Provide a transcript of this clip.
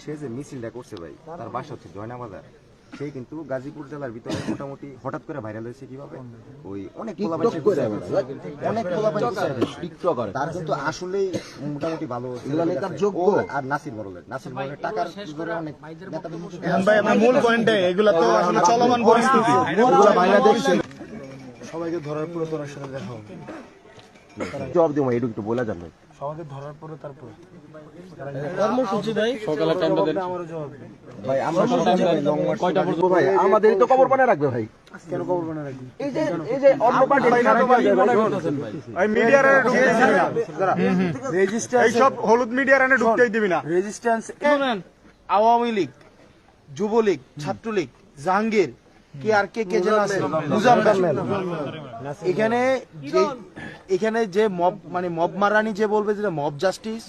সে যে মিছিলটা করছে ভাই তার বাসা হচ্ছে জয়না বাজার সে কিন্তু গাজীপুর জেলার ভিতরে মোটামুটি হঠাৎ করে ভাইরাল হয়েছে কীভাবে? ওই অনেক। অনেক তার কিন্তু আসলেই মোটামুটি ভালো যোগ্য। আর নাসির বড়লের। নাসির বড়লের টাকার জোরে অনেক ভাই মূল পয়েন্টে এগুলা তো আসলে চলমান পরিস্থিতি। সবাইকে ধরার পরে তোর সাথে দেখা হবে জবাব দিও এইটুকু একটু বলে যান ভাই সবাইকে ধরার পরে তারপরে। কর্মসূচি ভাই? সকালে টাইমটা দেন আমারও জবাব ভাই আমরা কয়টা পর্যন্ত ভাই আমাদের তো বানায় রাখবে ভাই। কেন বানায় রাখবি? এই যে এই যে অন্য পার্টি ওই মিডিয়ার ঢুকতেই দিবি না। এইসব হলুদ মিডিয়ার এনে ঢুকতেই দিবি না। রেজিস্ট্যান্স আওয়ামী লীগ যুবলীগ ছাত্রলীগ জাহাঙ্গীর কি আর কে কে যেন আছে? মুজাম্মেল। এখানে যে এখানে যে মব মানে মব মারানি যে বলবে যে মব জাস্টিস?